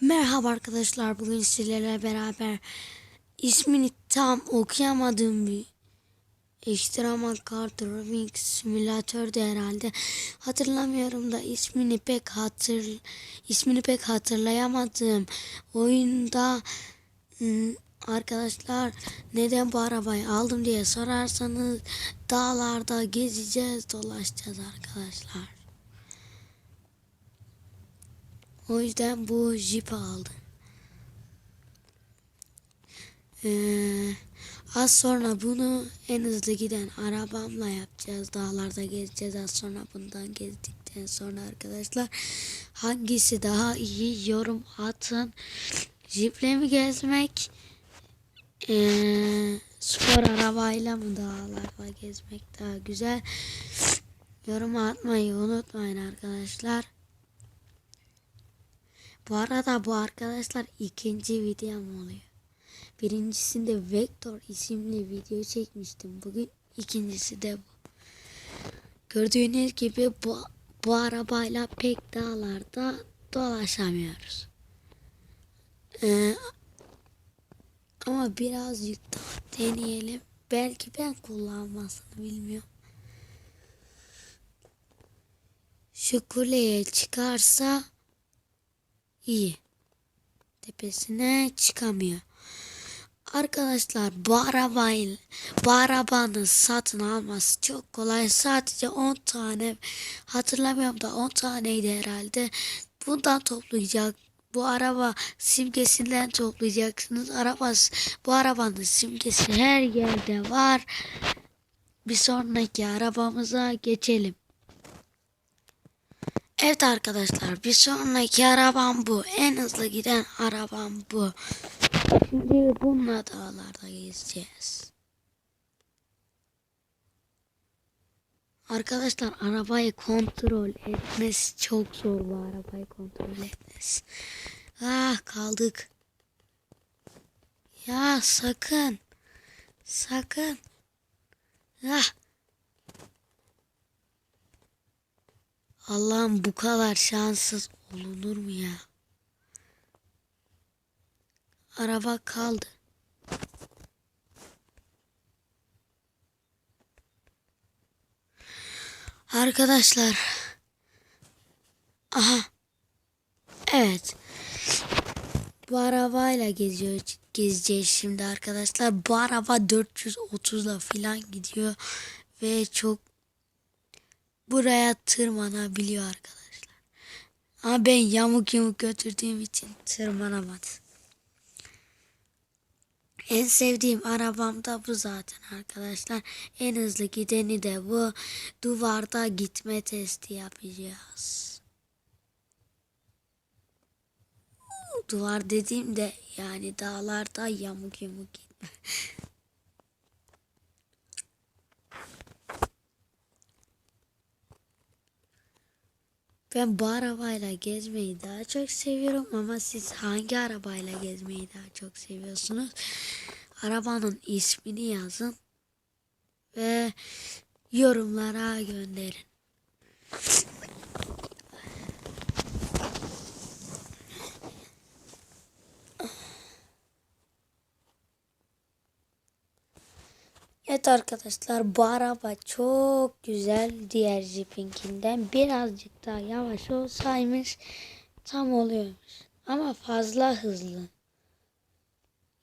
Merhaba arkadaşlar. Bugün sizlerle beraber ismini tam okuyamadığım bir Extreme Car Driving Simülatör'de herhalde. Hatırlamıyorum da ismini pek hatır ismini pek hatırlayamadığım oyunda ım, arkadaşlar neden bu arabayı aldım diye sorarsanız dağlarda gezeceğiz, dolaşacağız arkadaşlar. O yüzden bu jipi aldım. Ee, az sonra bunu en hızlı giden arabamla yapacağız. Dağlarda gezeceğiz. Az sonra bundan gezdikten sonra arkadaşlar hangisi daha iyi yorum atın. Jiple mi gezmek? Ee, spor arabayla mı dağlarda gezmek daha güzel? Yorum atmayı unutmayın arkadaşlar. Bu arada bu arkadaşlar ikinci videom oluyor. Birincisinde Vector isimli video çekmiştim. Bugün ikincisi de bu. Gördüğünüz gibi bu, bu arabayla pek dağlarda dolaşamıyoruz. Ee, ama birazcık daha deneyelim. Belki ben kullanmasını bilmiyorum. Şu kuleye çıkarsa iyi. Tepesine çıkamıyor. Arkadaşlar bu arabayı bu arabanın satın alması çok kolay. Sadece 10 tane hatırlamıyorum da 10 taneydi herhalde. Bundan toplayacak. Bu araba simgesinden toplayacaksınız. Araba, bu arabanın simgesi her yerde var. Bir sonraki arabamıza geçelim. Evet arkadaşlar bir sonraki arabam bu. En hızlı giden arabam bu. Şimdi bununla dağlarda gezeceğiz. Arkadaşlar arabayı kontrol etmesi çok zor bu arabayı kontrol etmesi. Ah kaldık. Ya sakın. Sakın. Ah. Allah'ım bu kadar şanssız olunur mu ya? Araba kaldı. Arkadaşlar. Aha. Evet. Bu arabayla geziyor, gezeceğiz şimdi arkadaşlar. Bu araba 430'la falan gidiyor ve çok buraya tırmanabiliyor arkadaşlar. Ama ben yamuk yumuk götürdüğüm için tırmanamadı. En sevdiğim arabam da bu zaten arkadaşlar. En hızlı gideni de bu. Duvarda gitme testi yapacağız. Duvar dediğimde yani dağlarda yamuk yumuk gitme. Ben bu arabayla gezmeyi daha çok seviyorum ama siz hangi arabayla gezmeyi daha çok seviyorsunuz? Arabanın ismini yazın ve yorumlara gönderin. Evet arkadaşlar bu araba çok güzel diğer jipinkinden birazcık daha yavaş olsaymış tam oluyormuş ama fazla hızlı.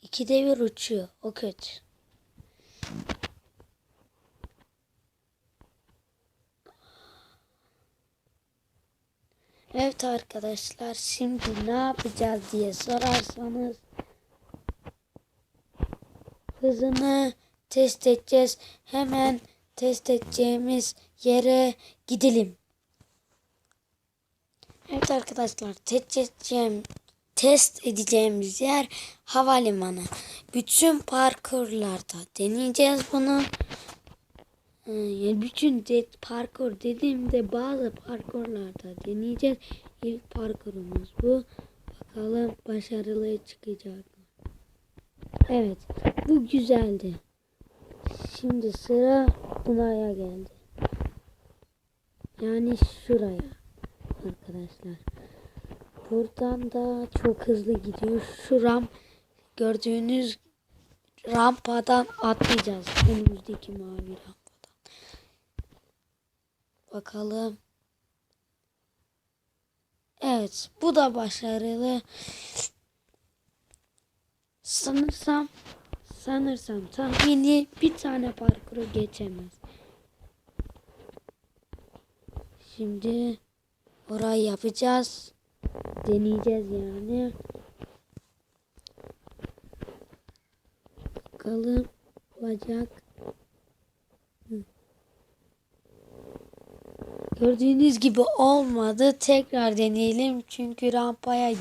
İkide bir uçuyor o kötü. Evet arkadaşlar şimdi ne yapacağız diye sorarsanız hızını test edeceğiz. Hemen test edeceğimiz yere gidelim. Evet arkadaşlar test edeceğim test edeceğimiz yer havalimanı. Bütün parkurlarda deneyeceğiz bunu. Ee, Yani bütün de parkur dediğimde bazı parkurlarda deneyeceğiz. İlk parkurumuz bu. Bakalım başarılı çıkacak mı? Evet. Bu güzeldi. Şimdi sıra buraya geldi. Yani şuraya arkadaşlar. Buradan da çok hızlı gidiyor. Şu ram gördüğünüz rampadan atlayacağız. Önümüzdeki mavi rampadan. Bakalım. Evet, bu da başarılı. Sanırsam sanırsam tahmini bir tane parkuru geçemez. Şimdi orayı yapacağız. Deneyeceğiz yani. Bakalım olacak. Gördüğünüz gibi olmadı. Tekrar deneyelim. Çünkü rampaya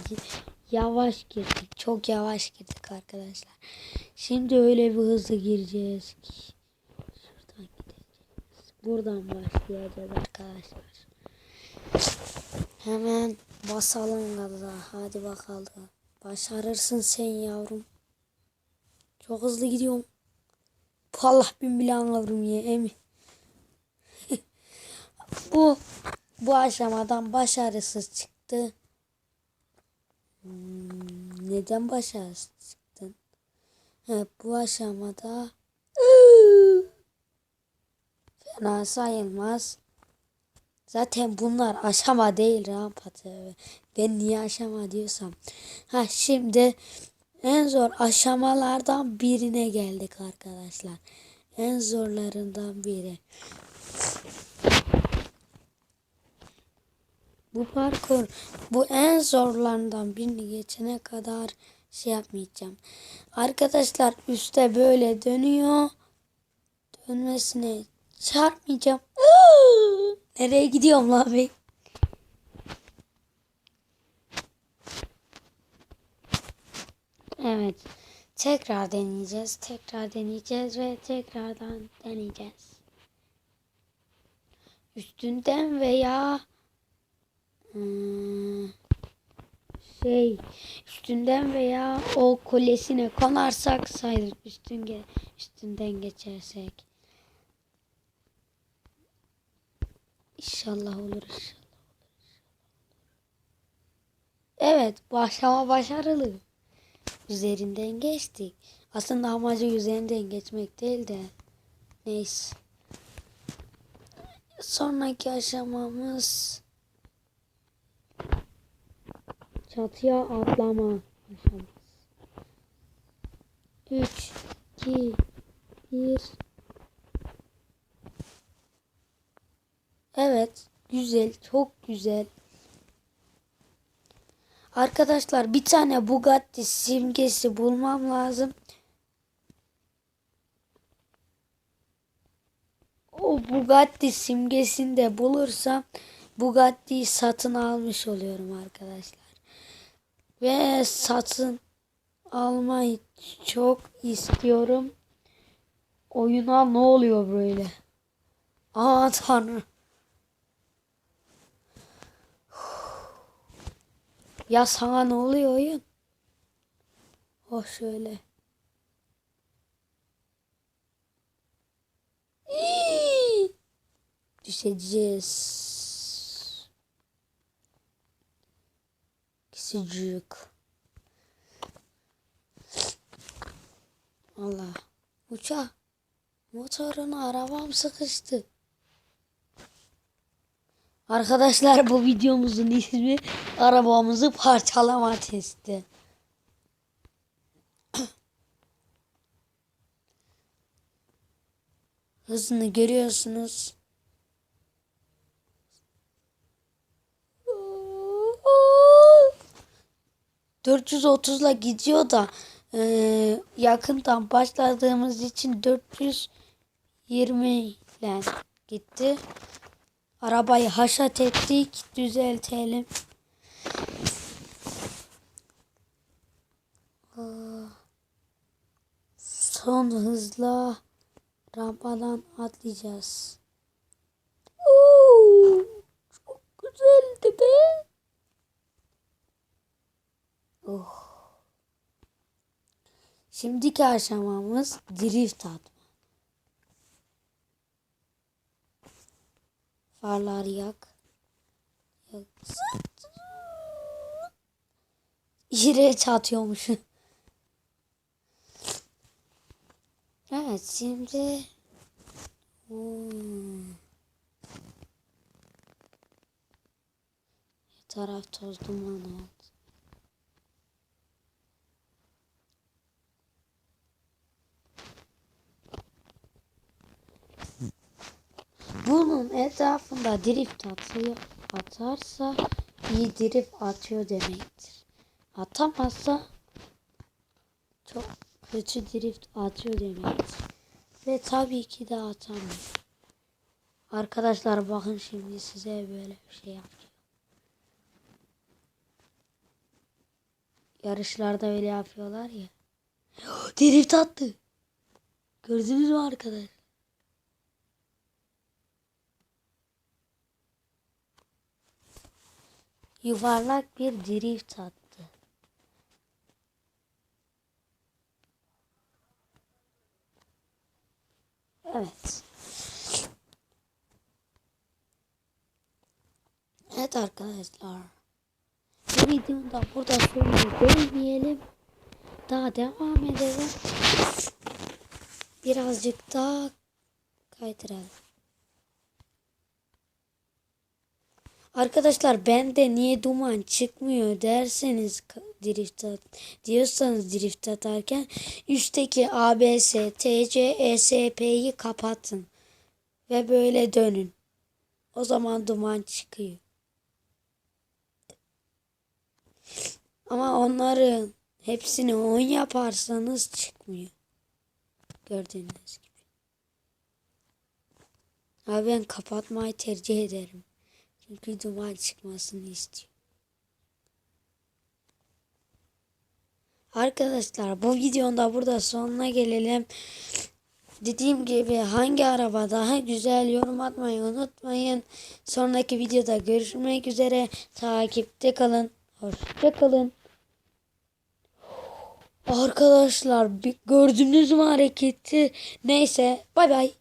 yavaş girdik. Çok yavaş girdik arkadaşlar. Şimdi öyle bir hızlı gireceğiz ki. Şuradan gideceğiz. Buradan başlayacağız arkadaşlar. Hemen basalım gaza. Hadi bakalım. Başarırsın sen yavrum. Çok hızlı gidiyorum. Allah bin bilen yavrum ya emin. bu bu aşamadan başarısız çıktı. Hmm, neden başarısız çıktın? He, bu aşamada fena sayılmaz. Zaten bunlar aşama değil rampa tabi. Ben niye aşama diyorsam. Ha şimdi en zor aşamalardan birine geldik arkadaşlar. En zorlarından biri. Bu parkur bu en zorlarından birini geçene kadar şey yapmayacağım. Arkadaşlar üstte böyle dönüyor. Dönmesine çarpmayacağım. Nereye gidiyorum lan ben? Evet. Tekrar deneyeceğiz. Tekrar deneyeceğiz ve tekrardan deneyeceğiz. Üstünden veya hmm, şey üstünden veya o kulesine konarsak sayılır. Üstün ge üstünden geçersek. İnşallah olur inşallah. Evet bu aşama başarılı. Üzerinden geçtik. Aslında amacı üzerinden geçmek değil de. Neyse. Sonraki aşamamız çatıya atlama aşaması. 3 2 1 Evet, güzel, çok güzel. Arkadaşlar bir tane Bugatti simgesi bulmam lazım. O Bugatti simgesini de bulursam Bugatti'yi satın almış oluyorum arkadaşlar. Ve satın almayı çok istiyorum. Oyuna ne oluyor böyle? Aman tanrım. Ya sana ne oluyor oyun? Oh şöyle. İyi. Düşeceğiz. Küçücük. Allah. Uça. Motoruna arabam sıkıştı. Arkadaşlar bu videomuzun ismi arabamızı parçalama testi. Hızını görüyorsunuz. ...430'la gidiyor da... E, ...yakından başladığımız için 420 ile gitti. Arabayı haşat ettik. Düzeltelim. Son hızla rampadan atlayacağız. Oo, çok güzeldi be. Oh. Şimdiki aşamamız drift atma. Farları yak. yak. Direğe atıyormuş. evet şimdi Hmm. Taraf toz duman oldu. Etrafında drift atıyor, atarsa iyi drift atıyor demektir. Atamazsa çok kötü drift atıyor demektir. Ve tabii ki de atamıyor. Arkadaşlar bakın şimdi size böyle bir şey yapacağım. Yarışlarda öyle yapıyorlar ya. Drift attı. Gördünüz mü arkadaş? Yuvarlak bir drift attı. Evet. Evet arkadaşlar. Bu videonun da burada sonuna gelmeyelim. Daha devam edelim. Birazcık daha kaydıralım. Arkadaşlar bende niye duman çıkmıyor derseniz drift at, diyorsanız drift atarken üstteki ABS, TC, ESP'yi kapatın ve böyle dönün. O zaman duman çıkıyor. Ama onların hepsini on yaparsanız çıkmıyor. Gördüğünüz gibi. Abi ben kapatmayı tercih ederim. Çünkü duman çıkmasını istiyor. Arkadaşlar bu videonun da burada sonuna gelelim. Dediğim gibi hangi araba daha güzel yorum atmayı unutmayın. Sonraki videoda görüşmek üzere. Takipte kalın. Hoşça kalın. Arkadaşlar gördünüz mü hareketi? Neyse bay bay.